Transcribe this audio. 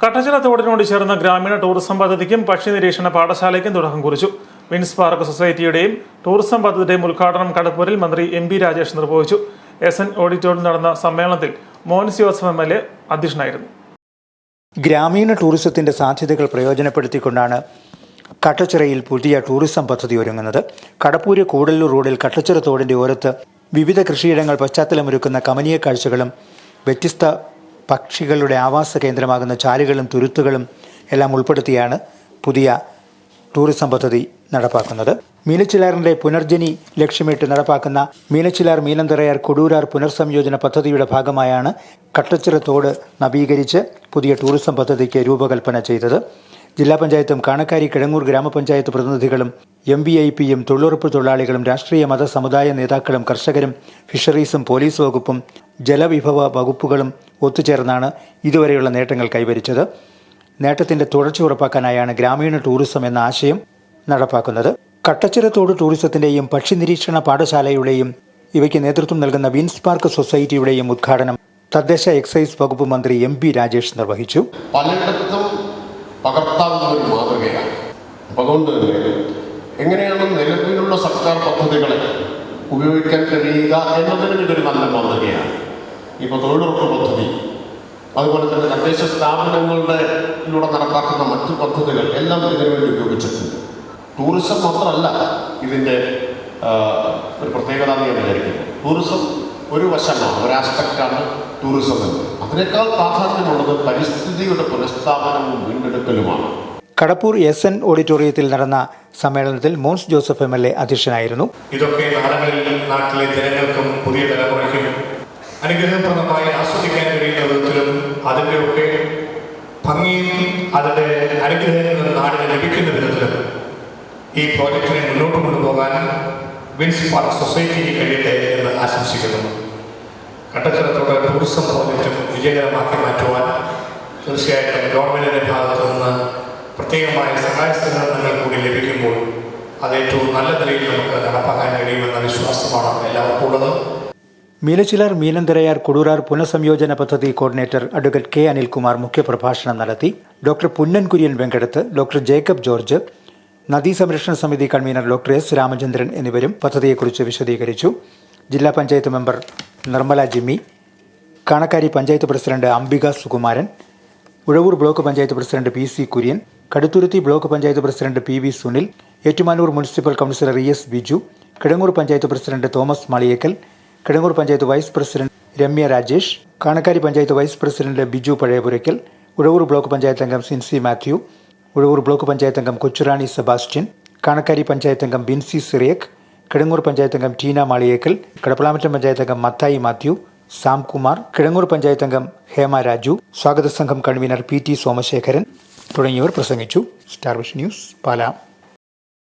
കട്ടച്ചില തോടിനോട് ചേർന്ന ഗ്രാമീണ ടൂറിസം പദ്ധതിക്കും പക്ഷി നിരീക്ഷണ പാഠശാലയ്ക്കും തുടക്കം കുറിച്ചു. വിൻസ് പാർക്ക് സൊസൈറ്റിയുടെയും ടൂറിസം പദ്ധതിയുടെയും ഉദ്ഘാടനം കടപ്പൂരിൽ മന്ത്രി എം പി രാജേഷ് നിർവഹിച്ചു. എസ് എൻ ഓഡിറ്റോറിയം നടന്ന സമ്മേളനത്തിൽ Mons Joseph M L A അധ്യക്ഷനായിരുന്നു. ഗ്രാമീണ ടൂറിസത്തിന്റെ സാധ്യതകൾ പ്രയോജനപ്പെടുത്തിക്കൊണ്ടാണ് കട്ടച്ചിറയിൽ പുതിയ ടൂറിസം പദ്ധതി ഒരുങ്ങുന്നത്. കടപ്പൂര് കൂടല്ലൂർ റോഡിൽ കട്ടച്ചിറ തോടിന്റെ ഓരത്ത് വിവിധ കൃഷിയിടങ്ങൾ പശ്ചാത്തലമൊരുക്കുന്ന കമനീയ കാഴ്ചകളും വ്യത്യസ്ത പക്ഷികളുടെ ആവാസ കേന്ദ്രമാകുന്ന ചാലുകളും തുരുത്തുകളും എല്ലാം ഉൾപ്പെടുത്തിയാണ് പുതിയ ടൂറിസം പദ്ധതി നടപ്പാക്കുന്നത്. മീനച്ചിലാറിന്റെ പുനർജനി ലക്ഷ്യമിട്ട് നടപ്പാക്കുന്ന മീനച്ചിലാർ മീനന്തറയാർ കൊടൂരാർ പുനർസംയോജന പദ്ധതിയുടെ ഭാഗമായാണ് കട്ടച്ചിറ തോട് നവീകരിച്ച് പുതിയ ടൂറിസം പദ്ധതിക്ക് രൂപകൽപ്പന ചെയ്തത്. ജില്ലാ പഞ്ചായത്തും കാണക്കാരി കിഴങ്ങൂർ ഗ്രാമപഞ്ചായത്ത് പ്രതിനിധികളും എം ബി ഐ പിയും തൊഴിലുറപ്പ് തൊഴിലാളികളും രാഷ്ട്രീയ മത സമുദായ നേതാക്കളും കർഷകരും ഫിഷറീസും പോലീസ് വകുപ്പും ജലവിഭവ വകുപ്പുകളും ഒത്തുചേർന്നാണ് ഇതുവരെയുള്ള നേട്ടങ്ങൾ കൈവരിച്ചത്. നേട്ടത്തിന്റെ തുടർച്ച ഉറപ്പാക്കാനായാണ് ഗ്രാമീണ ടൂറിസം എന്ന ആശയം നടപ്പാക്കുന്നത്. കട്ടച്ചിറത്തോട് ടൂറിസത്തിന്റെയും പക്ഷി നിരീക്ഷണ പാഠശാലയുടെയും ഇവയ്ക്ക് നേതൃത്വം നൽകുന്ന വിൻസ് പാർക്ക് സൊസൈറ്റിയുടെയും ഉദ്ഘാടനം തദ്ദേശ എക്സൈസ് വകുപ്പ് മന്ത്രി എം പി രാജേഷ് നിർവഹിച്ചു. പലയിടത്തും പകർത്താവുന്ന ഒരു മാതൃകയാണ്. അതുകൊണ്ട് എങ്ങനെയാണ് നിലവിലുള്ള സർക്കാർ പദ്ധതികളെ ഉപയോഗിക്കാൻ കഴിയുക എന്നതിന് ഇതൊരു നല്ല മാതൃകയാണ്. ഇപ്പോൾ തൊഴിലുറപ്പ് പദ്ധതി. അതുപോലെ തന്നെ തദ്ദേശ സ്ഥാപനങ്ങളുടെ ലൂടെ നടപ്പാക്കുന്ന മറ്റു പദ്ധതികൾ എല്ലാം ഇതിനു വേണ്ടി ഉപയോഗിച്ചിട്ടുണ്ട്. ടൂറിസം മാത്രമല്ല ഇതിന്റെ ഒരു പ്രത്യേകത എന്ന് ഞാൻ വിചാരിക്കുന്നു. ടൂറിസം ഒരു വശമാണ് ഒരു ആസ്പെക്റ്റാണ് ടൂറിസം എന്ന്. അതിനേക്കാൾ പ്രാധാന്യമുള്ളത് പരിസ്ഥിതിയുടെ പുനഃസ്ഥാപനവും വീണ്ടെടുക്കലുമാണ്. കടപ്പൂർ എസ് എൻ ഓഡിറ്റോറിയത്തിൽ നടന്ന സമ്മേളനത്തിൽ Mons Joseph M L A അധ്യക്ഷനായിരുന്നു. ഇതൊക്കെ നാടുകളിൽ നാട്ടിലെ ജനങ്ങൾക്കും പുതിയ തലമുറയ്ക്കും അനുഗ്രഹപ്രദമായി ആസ്വദിക്കാൻ കഴിയുന്ന വിധത്തിലും അതിന്റെ ഒക്കെ ഭംഗിയും അതിന്റെ അനുഗ്രഹങ്ങൾ നാടിന് ലഭിക്കുന്ന വിധത്തിലും ഈ പ്രോജക്റ്റിനെ മുന്നോട്ട് കൊണ്ടുപോകാൻ വിൻസ് പാർക്ക് സൊസൈറ്റിക്ക് കഴിയട്ടെ എന്ന് ആശംസിക്കുന്നു. കട്ടച്ചിറത്തോടെ ടൂറിസം പ്രോജക്റ്റും വിജയകരമാക്കി മാറ്റുവാൻ തീർച്ചയായിട്ടും ഗവൺമെന്റിന്റെ ഭാഗത്തു നിന്ന് പ്രത്യേകമായ സഹായ സഹകരണങ്ങൾ കൂടി ലഭിക്കുമ്പോൾ അത് ഏറ്റവും നല്ല നിലയിൽ നമുക്ക് നടപ്പാക്കാൻ കഴിയുമെന്ന വിശ്വാസമാണ് എല്ലാവർക്കും ഉള്ളത് മീനച്ചിലാർ മീനന്തരയാർ കുടൂരാർ പുനഃസംയോജന പദ്ധതി കോർഡിനേറ്റർ അഡ്വക്കേറ്റ് കെ അനിൽകുമാർ മുഖ്യപ്രഭാഷണം നടത്തി. Doctor Punnan Kurian Venkadath doctor Jacob George നദീ സംരക്ഷണ സമിതി കൺവീനർ ഡോക്ടർ എസ് രാമചന്ദ്രൻ എന്നിവരും പദ്ധതിയെക്കുറിച്ച് വിശദീകരിച്ചു. ജില്ലാ panchayat member Nirmala Jimmy Kanakkari panchayat president Ambika Sukumaran Uzhavoor block panchayat president P C Kurian Kaduthuruthy block panchayat president P V Sunil Ettumanoor municipal councillor E S Biju Kidangoor panchayat president Thomas Maliyekkal Kidangoor panchayat vice president Ramya Rajesh Kanakkari panchayat vice president Biju Pazhayapurakkal Uzhavoor block panchayat അംഗം Sincy Mathew Uzhavoor block panchayat അംഗം Kochurani Sebastian Kanakkari panchayat അംഗം ബിൻസി സിറിയക് കിടങ്ങൂർ പഞ്ചായത്ത് അംഗം ടീന മാളിയേക്കൽ കടപ്പളാമറ്റം പഞ്ചായത്ത് അംഗം മത്തായി മാത്യു സാംകുമാർ കുമാർ കിഴങ്ങൂർ പഞ്ചായത്ത് അംഗം ഹേമ രാജു സ്വാഗത സംഘം convener P T Somasekharan തുടങ്ങിയവർ പ്രസംഗിച്ചു. Star vision news Pala.